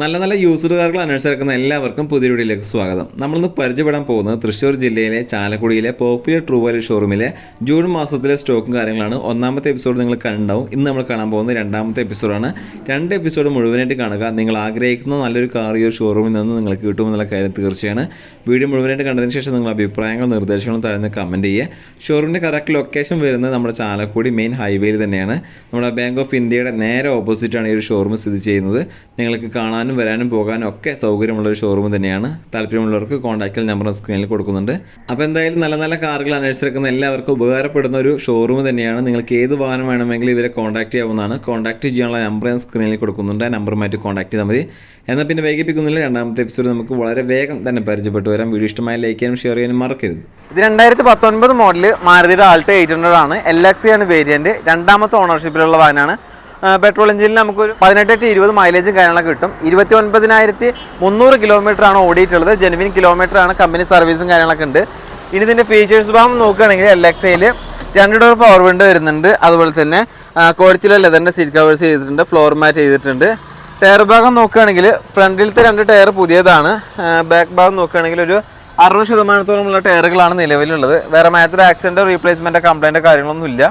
നല്ല നല്ല യൂസർ അന്വേഷിച്ചിരിക്കുന്ന എല്ലാവർക്കും പുതിയ വീഡിയോയിലേക്ക് സ്വാഗതം. നമ്മളിന്ന് പരിചയപ്പെടാൻ പോകുന്നത് തൃശ്ശൂർ ജില്ലയിലെ ചാലക്കുടിയിലെ പോപ്പുലർ ട്രൂ ഷോറൂമിലെ ജൂൺ മാസത്തിലെ സ്റ്റോക്കും കാര്യങ്ങളാണ്. ഒന്നാമത്തെ എപ്പിസോഡ് നിങ്ങൾ കണ്ടുണ്ടാവും ഇന്ന് നമ്മൾ കാണാൻ പോകുന്നത് രണ്ടാമത്തെ എപ്പിസോഡാണ്. രണ്ട് എപ്പിസോഡ് മുഴുവനായിട്ട് കാണുക. നിങ്ങൾ ആഗ്രഹിക്കുന്ന നല്ലൊരു കാർ ഈ ഒരു ഷോറൂമിൽ നിന്ന് നിങ്ങൾക്ക് കിട്ടുമെന്നുള്ള കാര്യം തീർച്ചയാണ്. വീഡിയോ മുഴുവനായിട്ട് കണ്ടതിന് ശേഷം നിങ്ങൾ അഭിപ്രായങ്ങളും നിർദ്ദേശങ്ങളും താഴ്ന്ന് കമന്റ് ചെയ്യുക. ഷോറൂമിന്റെ കറക്റ്റ് ലൊക്കേഷൻ വരുന്നത് നമ്മുടെ ചാലക്കുടി മെയിൻ ഹൈവേയിൽ തന്നെയാണ്. നമ്മുടെ ബാങ്ക് ഓഫ് ഇന്ത്യയുടെ നേരെ ഓപ്പോസിറ്റാണ് ഈ ഒരു ഷോറൂം സ്ഥിതി ചെയ്യുന്നത്. നിങ്ങൾക്ക് കാണാനും വരാനും പോകാനും ഒക്കെ സൗകര്യമുള്ളൊരു ഷോറൂം തന്നെയാണ്. താല്പര്യമുള്ളവർക്ക് കോൺടാക്റ്റിൽ നമ്പർ സ്ക്രീനിൽ കൊടുക്കുന്നുണ്ട്. അപ്പോൾ എന്തായാലും നല്ല നല്ല കാറുകൾ അന്വേഷിച്ചിരിക്കുന്ന എല്ലാവർക്കും ഉപകാരപ്പെടുന്ന ഒരു ഷോറൂം തന്നെയാണ്. നിങ്ങൾക്ക് ഏത് വാഹനം വേണമെങ്കിലും ഇവരെ കോൺടാക്ട് ചെയ്യാവുന്നതാണ്. കോൺടാക്ട് ചെയ്യാനുള്ള നമ്പർ ഞാൻ സ്ക്രീനിൽ കൊടുക്കുന്നുണ്ട്. ആ നമ്പറുമായിട്ട് കോൺടാക്ട് ചെയ്താൽ മതി. എന്നാൽ പിന്നെ വൈകിപ്പിക്കുന്നില്ല. രണ്ടാമത്തെ എപ്പിസോഡ് നമുക്ക് വളരെ വേഗം തന്നെ പരിചയപ്പെട്ടു വരാം. വീഡിയോ ഇഷ്ടമായ ലൈക്ക് ചെയ്യാനും ഷെയർ ചെയ്യാനും മറക്കരുത്. ഇത് രണ്ടായിരത്തി പത്തൊൻപത് മോഡൽ മാരുതിയുടെ ആൾട്ടോ എയ്റ്റ് ഹൺഡ്രഡ് ആണ്. എൽ എക്സ് ആണ് വേരിയന്റ് രണ്ടാമത്തെ ഓണർഷിപ്പിലുള്ള വാഹനമാണ്. പെട്രോൾ എഞ്ചിനിൽ നമുക്കൊരു പതിനെട്ട് ടു ഇരുപത് മൈലേജും കാര്യങ്ങളൊക്കെ കിട്ടും. ഇരുപത്തി ഒൻപതിനായിരത്തി മുന്നൂറ് കിലോമീറ്റർ ആണ് ഓടിയിട്ടുള്ളത്. ജെനുവിൻ കിലോമീറ്റർ ആണ് കമ്പനി സർവീസും കാര്യങ്ങളൊക്കെ ഉണ്ട്. ഇനി ഇതിന്റെ ഫീച്ചേഴ്സ് ഭാഗം നോക്കുകയാണെങ്കിൽ എൽ എക്സയിൽ രണ്ട് ഡോർ പവർ വിൻഡോ വരുന്നുണ്ട്. അതുപോലെ തന്നെ കോഴിച്ചിലെ ലെതറിന്റെ സീറ്റ് കവേഴ്സ് ചെയ്തിട്ടുണ്ട് ഫ്ലോർ മാറ്റ് ചെയ്തിട്ടുണ്ട്. ടയർ ഭാഗം നോക്കുകയാണെങ്കിൽ ഫ്രണ്ടിലത്തെ രണ്ട് ടയർ പുതിയതാണ്. ബാക്ക് ഭാഗം നോക്കുകയാണെങ്കിൽ ഒരു അറുപത് ശതമാനത്തോളമുള്ള ടയറുകളാണ് നിലവിലുള്ളത്. വേറെ മാത്രം ആക്സിഡന്റോ റീപ്ലേസ്മെന്റോ കംപ്ലൈന്റ് കാര്യങ്ങളൊന്നും ഇല്ല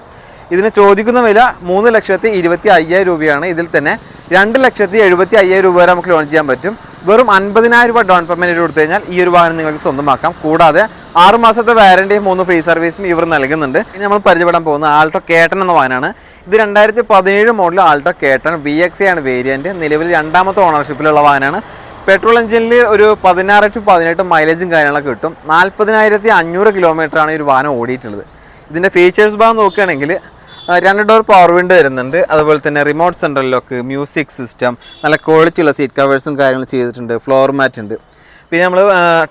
ഇതിന് ചോദിക്കുന്ന വില മൂന്ന് ലക്ഷത്തി ഇരുപത്തി അയ്യായിരം രൂപയാണ്. ഇതിൽ തന്നെ രണ്ട് ലക്ഷത്തി എഴുപത്തി അയ്യായിരം രൂപ വരെ നമുക്ക് ലോൺ ചെയ്യാൻ പറ്റും. വെറും അൻപതിനായിരം രൂപ ഡൗൺ പേയ്മെന്റ് കൊടുത്തു കഴിഞ്ഞാൽ ഈ ഒരു വാഹനം നിങ്ങൾക്ക് സ്വന്തമാക്കാം. കൂടാതെ ആറ് മാസത്തെ വാരണ്ടിയും മൂന്ന് ഫ്രീ സർവീസും ഇവർ നൽകുന്നുണ്ട്. ഇനി നമ്മൾ പരിചയപ്പെടാൻ പോകുന്ന ആൾട്ടോ കേട്ടൻ എന്ന വാഹനമാണ്. ഇത് രണ്ടായിരത്തി പതിനേഴ് model Alto K ten V X ആണ് വേരിയന്റ് നിലവിൽ രണ്ടാമത്തെ ഓണർഷിപ്പിലുള്ള വാഹനമാണ്. പെട്രോൾ എഞ്ചിനിൽ ഒരു പതിനാറ് ടു പതിനെട്ട് മൈലേജും കാര്യങ്ങളൊക്കെ കിട്ടും. നാൽപ്പതിനായിരത്തി അഞ്ഞൂറ് കിലോമീറ്റർ ആണ് ഈ ഒരു വാഹനം ഓടിയിട്ടുള്ളത്. ഇതിന്റെ ഫീച്ചേഴ്സ് ഭാഗം നോക്കുകയാണെങ്കിൽ രണ്ട് ഡോർ പവർ വിൻഡോ വരുന്നുണ്ട്. അതുപോലെ തന്നെ remote central lock music system നല്ല ക്വാളിറ്റി ഉള്ള സീറ്റ് കവേഴ്സും കാര്യങ്ങളും ചെയ്തിട്ടുണ്ട്. ഫ്ലോർ മാറ്റ് ഉണ്ട്. പിന്നെ നമ്മൾ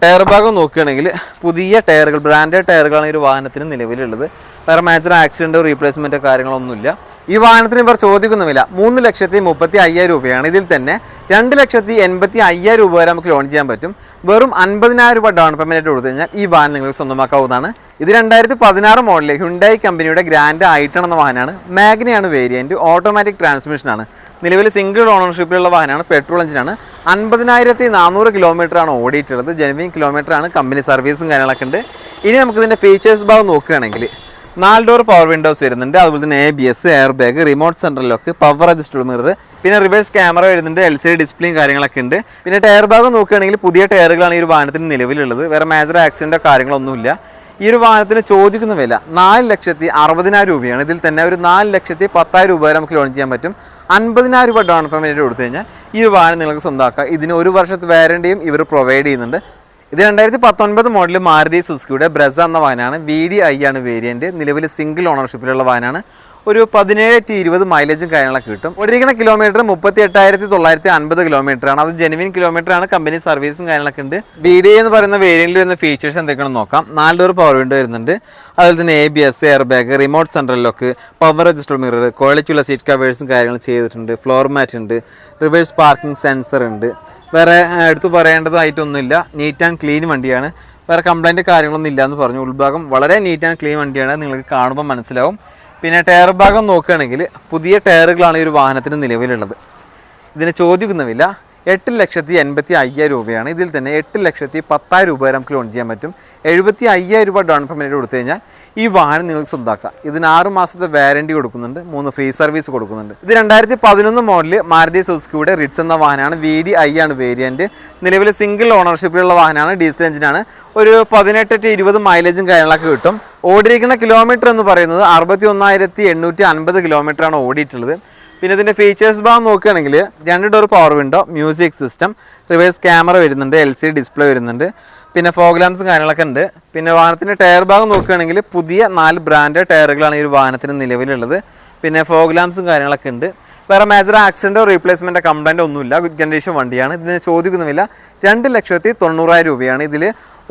ടയർ ഭാഗം നോക്കുകയാണെങ്കിൽ പുതിയ ടയറുകൾ ബ്രാൻഡഡ് ടയറുകളാണ് ഈ ഒരു വാഹനത്തിന് നിലവിലുള്ളത്. വേറെ മേജർ ആക്സിഡന്റോ റീപ്ലേസ്മെന്റോ കാര്യങ്ങളൊന്നുമില്ല ഈ വാഹനത്തിന് ഇവർ ചോദിക്കുന്നുമില്ല. മൂന്ന് ലക്ഷത്തി മുപ്പത്തി അയ്യായിരം രൂപയാണ് ഇതിൽ തന്നെ രണ്ട് ലക്ഷത്തി എൺപത്തി അയ്യായിരം രൂപ വരെ നമുക്ക് ലോൺ ചെയ്യാൻ പറ്റും. വെറും അൻപതിനായിരം രൂപ ഡൗൺ പേയ്മെന്റ് കൊടുത്തു കഴിഞ്ഞാൽ ഈ വാഹനം നിങ്ങൾക്ക് സ്വന്തമാക്കാവുന്നതാണ്. ഇത് രണ്ടായിരത്തി പതിനാറ് മോഡലിൽ ഹുണ്ടായി കമ്പനിയുടെ ഗ്രാൻഡ് ഐട്ടൺ എന്ന വാഹനമാണ്. മാഗ്നയാണ് വേരിയന്റ് ഓട്ടോമാറ്റിക് ട്രാൻസ്മിഷനാണ് നിലവിൽ സിംഗിൾ ഓണർഷിപ്പിലുള്ള വാഹനമാണ് പെട്രോൾ എഞ്ചിനാണ് അൻപതിനായിരത്തി നാനൂറ് കിലോമീറ്റർ ആണ് ഓടിയിട്ടുള്ളത്. ജെനുവിൻ കിലോമീറ്റർ ആണ് കമ്പനി സർവീസും കാര്യങ്ങളൊക്കെ ഉണ്ട്. ഇനി നമുക്ക് ഇതിന്റെ ഫീച്ചേഴ്സ് ഭാഗം നോക്കുകയാണെങ്കിൽ നാല് ഡോർ പവർ വിൻഡോസ് വരുന്നുണ്ട്. അതുപോലെ തന്നെ A B S air bag remote central lock power adjustable mirror പിന്നെ റിവേഴ്സ് ക്യാമറ വരുന്നുണ്ട് എൽ സി ഡി ഡിസ്പ്ലേയും കാര്യങ്ങളൊക്കെ ഉണ്ട്. പിന്നെ ടയർ ഭാഗം നോക്കുകയാണെങ്കിൽ പുതിയ ടയറുകളാണ് ഈ ഒരു വാഹനത്തിന് നിലവിലുള്ളത്. വേറെ മേജർ ആക്സിഡന്റോ കാര്യങ്ങളൊന്നുമില്ല ഈ ഒരു വാഹനത്തിന് ചോദിക്കുന്ന വില നാല് ലക്ഷത്തി അറുപതിനായിരം രൂപയാണ്. ഇതിൽ തന്നെ ഒരു നാല് ലക്ഷത്തി പത്തായിരം രൂപ വരെ നമുക്ക് ലോൺ ചെയ്യാൻ പറ്റും. അൻപതിനായിരം രൂപ ഡൗൺ പേയ്മെന്റ് കൊടുത്തു കഴിഞ്ഞാൽ ഈ ഒരു വാഹനം നിങ്ങൾക്ക് സ്വന്തമാക്കാം. ഇതിന് ഒരു വർഷത്തെ വാരണ്ടിയും ഇവർ പ്രൊവൈഡ് ചെയ്യുന്നുണ്ട്. ഇത് രണ്ടായിരത്തി പത്തൊൻപത് മോഡൽ മാരുതി സുസുക്കിയുടെ ബ്രസ എന്ന വാഹനമാണ്. വി ഡി ഐ ആണ് വേരിയന്റ് നിലവിൽ സിംഗിൾ ഓണർഷിപ്പിലുള്ള വാഹനമാണ്. ഒരു പതിനേഴ് ടു ഇരുപത് മൈലേജും കാര്യങ്ങളൊക്കെ കിട്ടും. ഓടിയിരിക്കുന്ന കിലോമീറ്റർ മുപ്പത്തി എട്ടായിരത്തി തൊള്ളായിരത്തി അൻപത് കിലോമീറ്റർ ആണ്. അത് ജെനുവിൻ കിലോമീറ്റർ ആണ്. കമ്പനി സർവീസും കാര്യങ്ങളൊക്കെ ഉണ്ട്. ബി ഡി എന്ന് പറയുന്ന വേരിയന്റിൽ വരുന്ന ഫീച്ചേഴ്സ് എന്തൊക്കെയാണെന്ന് നോക്കാം. നാല് ഡോർ പവർ വിൻഡോ വരുന്നുണ്ട്. അതുപോലെ തന്നെ A B S air bag remote central lock power register mirror ക്വാളിറ്റിയുള്ള സീറ്റ് കവേഴ്സും കാര്യങ്ങളും ചെയ്തിട്ടുണ്ട്. ഫ്ലോർ മാറ്റ് ഉണ്ട്. റിവേഴ്സ് പാർക്കിംഗ് സെൻസർ ഉണ്ട്. വേറെ എടുത്തു പറയേണ്ടതായിട്ടൊന്നുമില്ല നീറ്റ് ആൻഡ് ക്ലീൻ വണ്ടിയാണ്. വേറെ കംപ്ലൈന്റ് കാര്യങ്ങളൊന്നും ഇല്ല എന്ന് പറഞ്ഞു. ഉൾഭാഗം വളരെ നീറ്റ് ആൻഡ് ക്ലീൻ വണ്ടിയാണ്. നിങ്ങൾക്ക് കാണുമ്പോൾ മനസ്സിലാവും. പിന്നെ ടയർ ഭാഗം നോക്കുകയാണെങ്കിൽ പുതിയ ടയറുകളാണ് ഈ ഒരു വാഹനത്തിന് നിലവിലുള്ളത്. ഇതിന് ചോദിക്കുന്ന വില എട്ട് ലക്ഷത്തി എൺപത്തി അയ്യായിരം രൂപയാണ്. ഇതിൽ തന്നെ എട്ട് ലക്ഷത്തി പത്തായിരം രൂപ വരെ നമുക്ക് ലോൺ ചെയ്യാൻ പറ്റും. എഴുപത്തി അയ്യായിരം രൂപ ഡൗൺ പേയ്മെന്റ് കൊടുത്തു കഴിഞ്ഞാൽ ഈ വാഹനം നിങ്ങൾക്ക് സ്വന്താക്കാം. ഇതിന് ആറ് മാസത്തെ വാറണ്ടി കൊടുക്കുന്നുണ്ട്. മൂന്ന് ഫ്രീ സർവീസ് കൊടുക്കുന്നുണ്ട്. ഇത് രണ്ടായിരത്തി പതിനൊന്ന് മോഡൽ മാരുതി സുസുക്കിയുടെ റിറ്റ്സ് എന്ന വാഹനമാണ്. വി ഡി ഐ ആണ് വേരിയന്റ് നിലവിൽ സിംഗിൾ ഓണർഷിപ്പിലുള്ള വാഹനമാണ്. ഡീസൽ എഞ്ചിനാണ് ഒരു പതിനെട്ട് ടു ഇരുപത് മൈലേജും കാര്യങ്ങളൊക്കെ കിട്ടും. ഓടിയിരിക്കുന്ന കിലോമീറ്റർ എന്ന് പറയുന്നത് അറുപത്തി ഒന്നായിരത്തി എണ്ണൂറ്റി അൻപത് കിലോമീറ്റർ ആണ് ഓടിയിട്ടുള്ളത്. പിന്നെ ഇതിന്റെ ഫീച്ചേഴ്സ് ഭാഗം നോക്കുകയാണെങ്കിൽ രണ്ട് door power window music system reverse camera വരുന്നുണ്ട് എൽ സി ഡിസ്പ്ലേ വരുന്നുണ്ട് പിന്നെ ഫോഗ് ലാംപ്സും കാര്യങ്ങളൊക്കെ ഉണ്ട്. പിന്നെ വാഹനത്തിന്റെ ടയർ ഭാഗം നോക്കുകയാണെങ്കിൽ പുതിയ നാല് ബ്രാൻഡ് ടയറുകളാണ് ഈ ഒരു വാഹനത്തിന് നിലവിലുള്ളത്. പിന്നെ ഫോഗ് ലാംപ്സും കാര്യങ്ങളൊക്കെ ഉണ്ട്. വേറെ മേജർ ആക്സിഡന്റോ റീപ്ലേസ്മെന്റോ കംപ്ലൈന്റോ ഒന്നുമില്ല. ഗുഡ് കണ്ടീഷൻ വണ്ടിയാണ്. ഇതിന് ചോദിക്കുന്നുമില്ല. രണ്ട് ലക്ഷത്തി തൊണ്ണൂറായിരം രൂപയാണ്. ഇതിൽ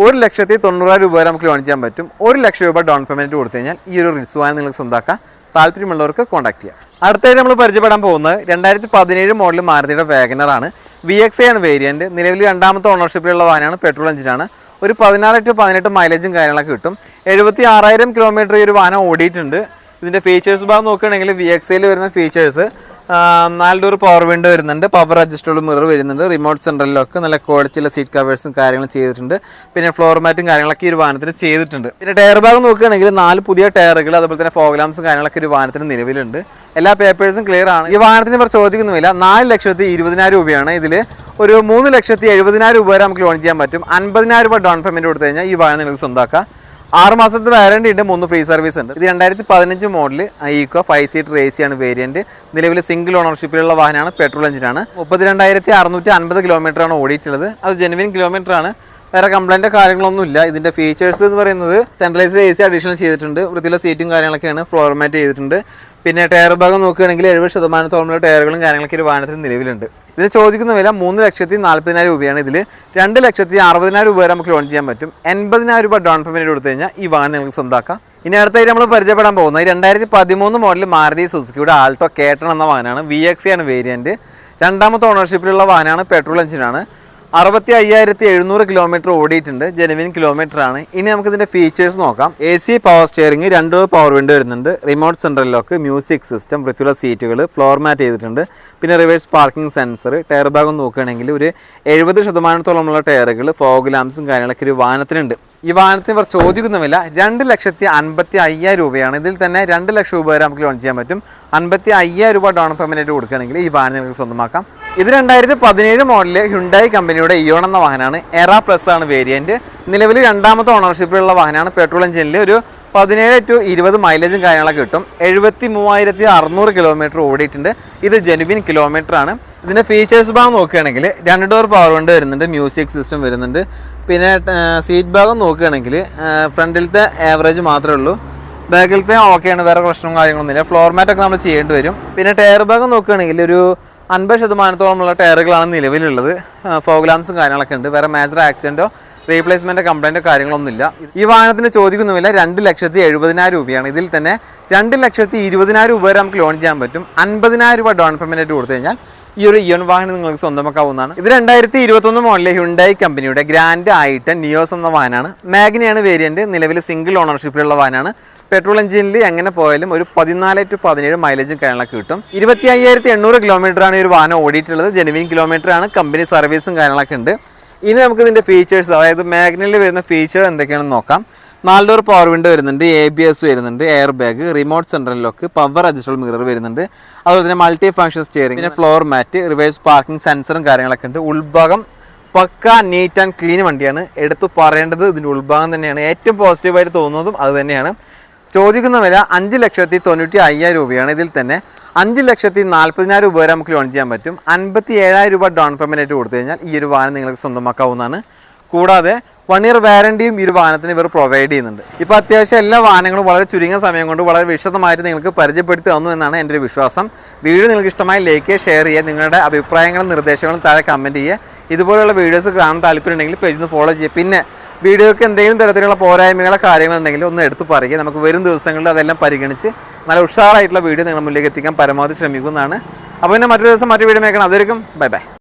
ഒരു ലക്ഷത്തി തൊണ്ണൂറായിരം രൂപ വരെ നമുക്ക് ലോൺ ചെയ്യാൻ പറ്റും. ഒരു ലക്ഷം രൂപ ഡൗൺ പേയ്മെന്റ് കൊടുത്തു കഴിഞ്ഞാൽ ഈ ഒരു റിസ്വാൻ നിങ്ങൾക്ക് സ്വന്താക്കാം. താല്പര്യമുള്ളവർക്ക് കോൺടാക്ട് ചെയ്യാം. അടുത്തായിട്ട് നമ്മൾ പരിചയപ്പെടാൻ പോകുന്നത് രണ്ടായിരത്തി പതിനേഴ് മോഡൽ മാരുതിയുടെ വാഗനർ ആണ് വി എക്സ് ആണ് വേരിയന്റ് നിലവിൽ രണ്ടാമത്തെ ഓണർഷിപ്പിലുള്ള വാഹനമാണ് പെട്രോൾ എഞ്ചിനാണ് ഒരു പതിനാറ് ടു പതിനെട്ട് മൈലേജും കാര്യങ്ങളൊക്കെ കിട്ടും. എഴുപത്തി ആറായിരം കിലോമീറ്റർ ഈ ഒരു വാഹനം ഓടിയിട്ടുണ്ട്. ഇതിന്റെ ഫീച്ചേഴ്സ് ഭാഗം നോക്കുകയാണെങ്കിൽ വി എക്സ് വരുന്ന ഫീച്ചേഴ്സ് നാല് പവർ വിൻഡോ വരുന്നുണ്ട്. പവർ അഡ്ജസ്റ്റബിൾ മിറർ വരുന്നുണ്ട്. റിമോട്ട് സെൻട്രൽ ലോക്ക് നല്ല ക്വാളിറ്റിയുള്ള സീറ്റ് കവേഴ്സും കാര്യങ്ങളും ചെയ്തിട്ടുണ്ട്. പിന്നെ ഫ്ലോർ മാറ്റും കാര്യങ്ങളൊക്കെ ഒരു വാഹനത്തിന് ചെയ്തിട്ടുണ്ട്. പിന്നെ ടയർ ഭാഗം നോക്കുകയാണെങ്കിൽ നാല് പുതിയ ടയറുകൾ അതുപോലെ തന്നെ ഫോഗ്ലാംസും കാര്യങ്ങളൊക്കെ ഒരു വാഹനത്തിന് നിലവിലുണ്ട്. എല്ലാ പേപ്പേഴ്സും ക്ലിയർ ആണ്. ഈ വാഹനത്തിന് ഇവർ ചോദിക്കുന്നുമില്ല നാല് ലക്ഷത്തി ഇരുപതിനായിരം രൂപയാണ്. ഇതിൽ ഒരു മൂന്ന് ലക്ഷത്തി എഴുപതിനായിരം രൂപ വരെ നമുക്ക് ലോൺ ചെയ്യാൻ പറ്റും. അൻപതിനായിരം രൂപ ഡൗൺ പേയ്മെന്റ് കൊടുത്തു കഴിഞ്ഞാൽ ഈ വാഹനം നിങ്ങൾക്ക് സ്വന്തമാക്കാം ആറ് മാസത്തെ വാറണ്ടി ഉണ്ട് മൂന്ന് ഫ്രീ സർവീസ് ഉണ്ട്. ഇത് രണ്ടായിരത്തി പതിനഞ്ച് മോഡൽ ഈക്കോ ഫൈവ് സീറ്റ് ആണ് വേരിയന്റ് നിലവിൽ സിംഗിൾ ഓണർഷിപ്പിലുള്ള വാഹനമാണ് പെട്രോൾ എഞ്ചിനാണ് മുപ്പത്തി രണ്ടായിരത്തി അറുന്നൂറ്റി അൻപത് കിലോമീറ്റർ ആണ് ഓടിയിട്ടുള്ളത്. അത് ജെനുവിൻ കിലോമീറ്റർ ആണ്. വേറെ കംപ്ലൈന്റോ കാര്യങ്ങളൊന്നും ഇല്ല ഇതിന്റെ ഫീച്ചേഴ്സ് എന്ന് പറയുന്നത് സെൻട്രലൈസ്ഡ് എ സി അഡീഷണൽ ചെയ്തിട്ടുണ്ട്. വൃത്തിയുള്ള സീറ്റും കാര്യങ്ങളൊക്കെയാണ് ഫ്ലോർമാറ്റ് ചെയ്തിട്ടുണ്ട്. പിന്നെ ടയർ ഭാഗം നോക്കുകയാണെങ്കിൽ എഴുപത് ശതമാനത്തോളം ടയറുകളും കാര്യങ്ങളൊക്കെ ഒരു വാഹനത്തിന് നിലവിലുണ്ട്. ഇതിന് ചോദിക്കുന്ന വില മൂന്ന് ലക്ഷത്തി നാൽപ്പതിനായിരം രൂപയാണ്. ഇതിൽ രണ്ട് ലക്ഷത്തി അറുപതിനായിരം രൂപ വരെ നമുക്ക് ലോൺ ചെയ്യാൻ പറ്റും. എൺപതിനായിരം രൂപ ഡൗൺ പേയ്മെന്റ് കൊടുത്തു കഴിഞ്ഞാൽ ഈ വാഹനം നിങ്ങൾക്ക് സ്വന്തമാക്കാം ഇനി അടുത്തായിട്ട് നമ്മൾ പരിചയപ്പെടാൻ പോകുന്നത് രണ്ടായിരത്തി പതിമൂന്ന് മോഡൽ മാരുതി സുസുക്കിയുടെ ആൾട്ടോ കേട്ടൺ എന്ന വാഹനമാണ്. വി എക്സ് ആണ് വേരിയന്റ് രണ്ടാമത്തെ ഓണർഷിപ്പിലുള്ള വാഹനമാണ് പെട്രോൾ എഞ്ചിനാണ് അറുപത്തി അയ്യായിരത്തി എഴുന്നൂറ് കിലോമീറ്റർ ഓടിയിട്ടുണ്ട്. ജെനുവിൻ കിലോമീറ്റർ ആണ്. ഇനി നമുക്ക് ഇതിന്റെ ഫീച്ചേഴ്സ് നോക്കാം. എ സി പവർ സ്റ്റിയറിംഗ് രണ്ട് പവർ വിൻഡോ വരുന്നുണ്ട്. Remote central lock music system വൃത്തിയുള്ള സീറ്റുകൾ ഫ്ലോർ മാറ്റ് ചെയ്തിട്ടുണ്ട്. പിന്നെ റിവേഴ്സ് പാർക്കിംഗ് സെൻസർ ടയർ ഭാഗം നോക്കുകയാണെങ്കിൽ ഒരു എഴുപത് ശതമാനത്തോളമുള്ള ടയറുകൾ ഫോഗ് ലാംസും കാര്യങ്ങളൊക്കെ ഒരു വാഹനത്തിനുണ്ട്. ഈ വാഹനത്തിന് ഇവർ ചോദിക്കുന്നുമില്ല. രണ്ട് ലക്ഷത്തി അൻപത്തി അയ്യായിരം രൂപയാണ്. ഇതിൽ തന്നെ രണ്ട് ലക്ഷം രൂപ വരെ നമുക്ക് ലോൺ ചെയ്യാൻ പറ്റും. അൻപത്തി അയ്യായിരം രൂപ ഡൗൺ പേയ്മെന്റ് കൊടുക്കുകയാണെങ്കിൽ ഈ വാഹനം നിങ്ങൾക്ക് സ്വന്തമാക്കാം. ഇത് രണ്ടായിരത്തി പതിനേഴ് മോഡലിൽ ഹ്യുണ്ടായി കമ്പനിയുടെ ഇയോൺ എന്ന വാഹനമാണ്. എറ പ്ലസ് ആണ് വേരിയന്റ് നിലവിൽ രണ്ടാമത്തെ ഓണർഷിപ്പിലുള്ള വാഹനമാണ് പെട്രോൾ എഞ്ചിനിൽ ഒരു പതിനേഴ് ടു ഇരുപത് മൈലേജും കാര്യങ്ങളൊക്കെ കിട്ടും. എഴുപത്തി മൂവായിരത്തി അറുന്നൂറ് കിലോമീറ്റർ ഓടിയിട്ടുണ്ട്. ഇത് ജെനുവിൻ കിലോമീറ്റർ ആണ്. ഇതിന്റെ ഫീച്ചേഴ്സ് ഭാഗം നോക്കുകയാണെങ്കിൽ രണ്ട് ഡോർ പവർ കൊണ്ട് വരുന്നുണ്ട്. മ്യൂസിക് സിസ്റ്റം വരുന്നുണ്ട്. പിന്നെ സീറ്റ് ഭാഗം നോക്കുകയാണെങ്കിൽ ഫ്രണ്ടിലത്തെ ആവറേജ് മാത്രമേ ഉള്ളൂ. ബാക്കിലത്തെ ഓക്കെയാണ് വേറെ പ്രശ്നവും കാര്യങ്ങളൊന്നുമില്ല. ഫ്ലോർ മാറ്റൊക്കെ നമ്മൾ ചെയ്യേണ്ടി വരും. പിന്നെ ടയർ ഭാഗം നോക്കുകയാണെങ്കിൽ ഒരു അൻപത് ശതമാനത്തോളമുള്ള ടയറുകളാണ് നിലവിലുള്ളത്. ഫോഗ്ലാംസും കാര്യങ്ങളൊക്കെ ഉണ്ട്. വേറെ മേജർ ആക്സിഡന്റോ റീപ്ലേസ്മെന്റ് കംപ്ലൈന്റോ കാര്യങ്ങളൊന്നുമില്ല. ഈ വാഹനത്തിന് ചോദിക്കുന്നുമില്ല രണ്ട് ലക്ഷത്തി എഴുപതിനായിരം രൂപയാണ്. ഇതിൽ തന്നെ രണ്ട് ലക്ഷത്തി ഇരുപതിനായിരം രൂപ വരെ നമുക്ക് ലോൺ ചെയ്യാൻ പറ്റും. അൻപതിനായിരം രൂപ ഡൗൺ പേയ്മെന്റായിട്ട് കൊടുത്തു കഴിഞ്ഞാൽ ഈ ഒരു ഇയോൺ വാഹനം നിങ്ങൾക്ക് സ്വന്തമാക്കാവുന്നതാണ്. ഇത് രണ്ടായിരത്തി ഇരുപത്തൊന്ന് മോഡലിലെ ഹുണ്ടായി കമ്പനിയുടെ ഗ്രാൻഡ് ആയിട്ട് നിയോസ് എന്ന വാഹനമാണ്. മാഗ്നയാണ് വേരിയന്റ് നിലവിൽ സിംഗിൾ ഓണർഷിപ്പിലുള്ള വാഹനമാണ്. പെട്രോൾ എഞ്ചിനിൽ എങ്ങനെ പോയാലും ഒരു പതിനാല് ടു പതിനേഴ് മൈലേജും കാര്യങ്ങളൊക്കെ കിട്ടും. ഇരുപത്തി അയ്യായിരത്തി എണ്ണൂറ് കിലോമീറ്റർ ആണ് ഈ ഒരു വാഹനം ഓടിയിട്ടുള്ളത്. ജെനുവിൻ കിലോമീറ്റർ ആണ്. കമ്പനി സർവീസും കാര്യങ്ങളൊക്കെ ഉണ്ട്. ഇനി നമുക്ക് ഇതിന്റെ ഫീച്ചേഴ്സ് അതായത് മാഗ്നയിൽ വരുന്ന ഫീച്ചർ എന്തൊക്കെയാണെന്ന് നോക്കാം. നാല് ഡോർ പവർ വിൻഡോ വരുന്നുണ്ട് എ ബി എസ് വരുന്നുണ്ട് air bag remote central lock power adjustable mirror വരുന്നുണ്ട്. അതുപോലെ തന്നെ മൾട്ടി ഫംഗ്ഷൻ സ്റ്റിയറിംഗ് പിന്നെ ഫ്ലോർ മാറ്റ് റിവേഴ്സ് പാർക്കിംഗ് സെൻസറും കാര്യങ്ങളൊക്കെ ഉണ്ട്. ഉൾഭാഗം പക്ക നീറ്റ് ആൻഡ് ക്ലീൻ വണ്ടിയാണ്. എടുത്തു പറയേണ്ടത് ഇതിന്റെ ഉൾഭാഗം തന്നെയാണ്. ഏറ്റവും പോസിറ്റീവായിട്ട് തോന്നുന്നതും അത് തന്നെയാണ്. ചോദിക്കുന്ന വില അഞ്ച് ലക്ഷത്തി തൊണ്ണൂറ്റി അയ്യായിരം രൂപയാണ്. ഇതിൽ തന്നെ അഞ്ച് ലക്ഷത്തി നാൽപ്പതിനായിരം രൂപ വരെ നമുക്ക് ലോൺ ചെയ്യാൻ പറ്റും. അൻപത്തി ഏഴായിരം രൂപ ഡൗൺ പേയ്മെന്റ് ആയിട്ട് കൊടുത്തു കഴിഞ്ഞാൽ ഈ ഒരു വാഹനം നിങ്ങൾക്ക് സ്വന്തമാക്കാവുന്നതാണ്. കൂടാതെ വൺ ഇയർ വാരണ്ടിയും ഈ ഒരു വാഹനത്തിന് ഇവർ പ്രൊവൈഡ് ചെയ്യുന്നുണ്ട്. ഇപ്പോൾ അത്യാവശ്യം എല്ലാ വാഹനങ്ങളും വളരെ ചുരുങ്ങിയ സമയം കൊണ്ട് വളരെ വിശദമായിട്ട് നിങ്ങൾക്ക് പരിചയപ്പെടുത്തി തന്നു എന്നാണ് എന്റെ ഒരു വിശ്വാസം. വീഡിയോ നിങ്ങൾക്ക് ഇഷ്ടമായി ലൈക്ക് ഷെയർ ചെയ്യുക നിങ്ങളുടെ അഭിപ്രായങ്ങളും നിർദ്ദേശങ്ങളും താഴെ കമന്റ് ചെയ്യുക. ഇതുപോലെയുള്ള വീഡിയോസ് കാണാൻ താല്പര്യമുണ്ടെങ്കിൽ പേജിൽ നിന്ന് ഫോളോ ചെയ്യുക. പിന്നെ വീഡിയോയ്ക്ക് എന്തെങ്കിലും തരത്തിലുള്ള പോരായ്മകളോ കാര്യങ്ങളുണ്ടെങ്കിൽ ഒന്ന് എടുത്തു പറയുക. നമുക്ക് വരും ദിവസങ്ങളിൽ അതെല്ലാം പരിഗണിച്ച് നല്ല ഉഷാറായിട്ടുള്ള വീഡിയോ നിങ്ങളുടെ മുന്നിലേക്ക് എത്തിക്കാൻ പരമാവധി ശ്രമിക്കുന്നതാണ്. അപ്പോൾ പിന്നെ മറ്റൊരു ദിവസം മറ്റൊരു വീഡിയോ മേക്കണം അതൊരുക്കും ബൈ ബൈ